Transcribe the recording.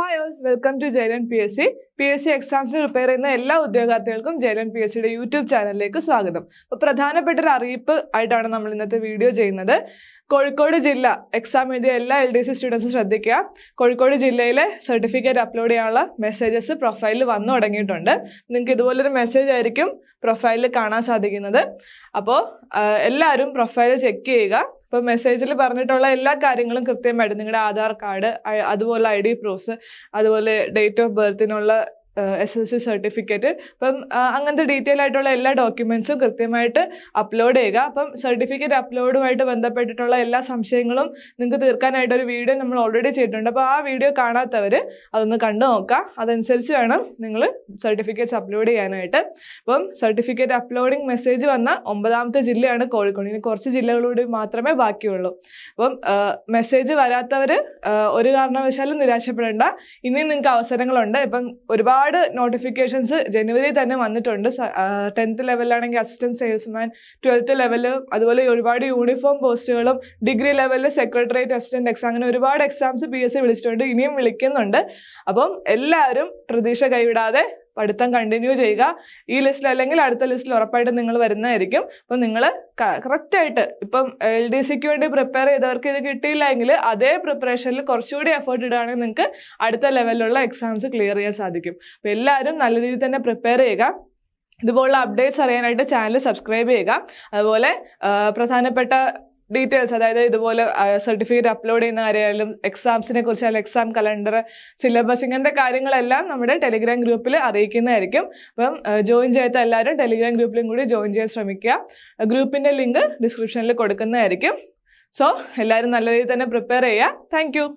Hi all welcome to Jayalan P S C P S C എക്സാംസിന് prepare ചെയ്യുന്ന എല്ലാ ഉദ്യോഗാർത്ഥികൾക്കും Jayalan P S സിയുടെ YouTube ചാനലിലേക്ക് സ്വാഗതം. അപ്പോൾ പ്രധാനപ്പെട്ട ഒരു അറിയിപ്പ് ആയിട്ടാണ് നമ്മൾ ഇന്നത്തെ വീഡിയോ ചെയ്യുന്നത്. കോഴിക്കോട് ജില്ല എക്സാം എഴുതിയ എല്ലാ എൽ ഡി സി സ്റ്റുഡൻസും ശ്രദ്ധിക്കുക. കോഴിക്കോട് ജില്ലയിലെ സർട്ടിഫിക്കറ്റ് അപ്ലോഡ് ചെയ്യാനുള്ള മെസ്സേജസ് പ്രൊഫൈലിൽ വന്നു തുടങ്ങിയിട്ടുണ്ട്. നിങ്ങൾക്ക് ഇതുപോലൊരു മെസ്സേജ് ആയിരിക്കും പ്രൊഫൈലിൽ കാണാൻ സാധിക്കുന്നത്. അപ്പോൾ എല്ലാവരും പ്രൊഫൈൽ ചെക്ക് ചെയ്യുക. ഇപ്പോൾ മെസ്സേജിൽ പറഞ്ഞിട്ടുള്ള എല്ലാ കാര്യങ്ങളും കൃത്യമായിട്ട് നിങ്ങളുടെ ആധാർ കാർഡ് അതുപോലെ ഐ ഡി പ്രൂഫ്സ് അതുപോലെ ഡേറ്റ് ഓഫ് ബർത്തിനുള്ള എസ് എസ് സി സർട്ടിഫിക്കറ്റ് അപ്പം അങ്ങനത്തെ ഡീറ്റെയിൽ ആയിട്ടുള്ള എല്ലാ ഡോക്യുമെന്റ്സും കൃത്യമായിട്ട് അപ്ലോഡ് ചെയ്യുക. അപ്പം സർട്ടിഫിക്കറ്റ് അപ്ലോഡുമായിട്ട് ബന്ധപ്പെട്ടിട്ടുള്ള എല്ലാ സംശയങ്ങളും നിങ്ങൾക്ക് തീർക്കാനായിട്ട് ഒരു വീഡിയോ നമ്മൾ ഓൾറെഡി ചെയ്തിട്ടുണ്ട്. അപ്പോൾ ആ വീഡിയോ കാണാത്തവർ അതൊന്ന് കണ്ടു നോക്കുക. അതനുസരിച്ച് വേണം നിങ്ങൾ സർട്ടിഫിക്കറ്റ്സ് അപ്ലോഡ് ചെയ്യാനായിട്ട്. അപ്പം സർട്ടിഫിക്കറ്റ് അപ്ലോഡിംഗ് മെസ്സേജ് വന്ന ഒമ്പതാമത്തെ ജില്ലയാണ് കോഴിക്കോട്. ഇനി കുറച്ച് ജില്ലകളൂടെ മാത്രമേ ബാക്കിയുള്ളൂ. അപ്പം മെസ്സേജ് വരാത്തവർ ഒരു കാരണവശാലും നിരാശപ്പെടേണ്ട. ഇനിയും നിങ്ങൾക്ക് അവസരങ്ങളുണ്ട്. ഇപ്പം ഒരുപാട് നോട്ടിഫിക്കേഷൻസ് ജനുവരി തന്നെ വന്നിട്ടുണ്ട്. ടെൻത്ത് ലെവലിലാണെങ്കിൽ അസിസ്റ്റന്റ് സെയിൽസ്മാൻ ട്വൽത്ത് ലെവൽ അതുപോലെ ഒരുപാട് യൂണിഫോം പോസ്റ്റുകളും ഡിഗ്രി ലെവലിൽ സെക്രട്ടേറിയറ്റ് അസിസ്റ്റന്റ് എക്സാം അങ്ങനെ ഒരുപാട് എക്സാംസ് പി എസ് സി വിളിച്ചിട്ടുണ്ട് ഇനിയും വിളിക്കുന്നുണ്ട്. അപ്പം എല്ലാവരും പ്രതീക്ഷ കൈവിടാതെ പഠിത്തം കണ്ടിന്യൂ ചെയ്യുക. ഈ ലിസ്റ്റിൽ അല്ലെങ്കിൽ അടുത്ത ലിസ്റ്റിൽ ഉറപ്പായിട്ടും നിങ്ങൾ വരുന്നതായിരിക്കും. അപ്പം നിങ്ങൾ കറക്റ്റായിട്ട് ഇപ്പം എൽ ഡി സിക്ക് വേണ്ടി പ്രിപ്പയർ ചെയ്തവർക്ക് ഇത് കിട്ടിയില്ല എങ്കിൽ അതേ പ്രിപ്പറേഷനിൽ കുറച്ചുകൂടി എഫേർട്ട് ഇടുകയാണെങ്കിൽ നിങ്ങൾക്ക് അടുത്ത ലെവലിലുള്ള എക്സാംസ് ക്ലിയർ ചെയ്യാൻ സാധിക്കും. അപ്പം എല്ലാവരും നല്ല രീതിയിൽ തന്നെ പ്രിപ്പയർ ചെയ്യുക. ഇതുപോലുള്ള അപ്ഡേറ്റ്സ് അറിയാനായിട്ട് ചാനൽ സബ്സ്ക്രൈബ് ചെയ്യുക. അതുപോലെ പ്രധാനപ്പെട്ട ഡീറ്റെയിൽസ് അതായത് ഇതുപോലെ സർട്ടിഫിക്കറ്റ് അപ്ലോഡ് ചെയ്യുന്ന കാര്യമായാലും എക്സാംസിനെ കുറിച്ച് അല്ലെങ്കിൽ എക്സാം കലണ്ടർ സിലബസ് ഇങ്ങനത്തെ കാര്യങ്ങളെല്ലാം നമ്മുടെ ടെലിഗ്രാം ഗ്രൂപ്പിൽ അറിയിക്കുന്നതായിരിക്കും. അപ്പം ജോയിൻ ചെയ്യാത്ത എല്ലാവരും ടെലിഗ്രാം ഗ്രൂപ്പിലും കൂടി ജോയിൻ ചെയ്യാൻ ശ്രമിക്കുക. ഗ്രൂപ്പിന്റെ ലിങ്ക് ഡിസ്ക്രിപ്ഷനിൽ കൊടുക്കുന്നതായിരിക്കും. സോ എല്ലാവരും നല്ല രീതിയിൽ തന്നെ പ്രിപ്പയർ ചെയ്യുക. താങ്ക്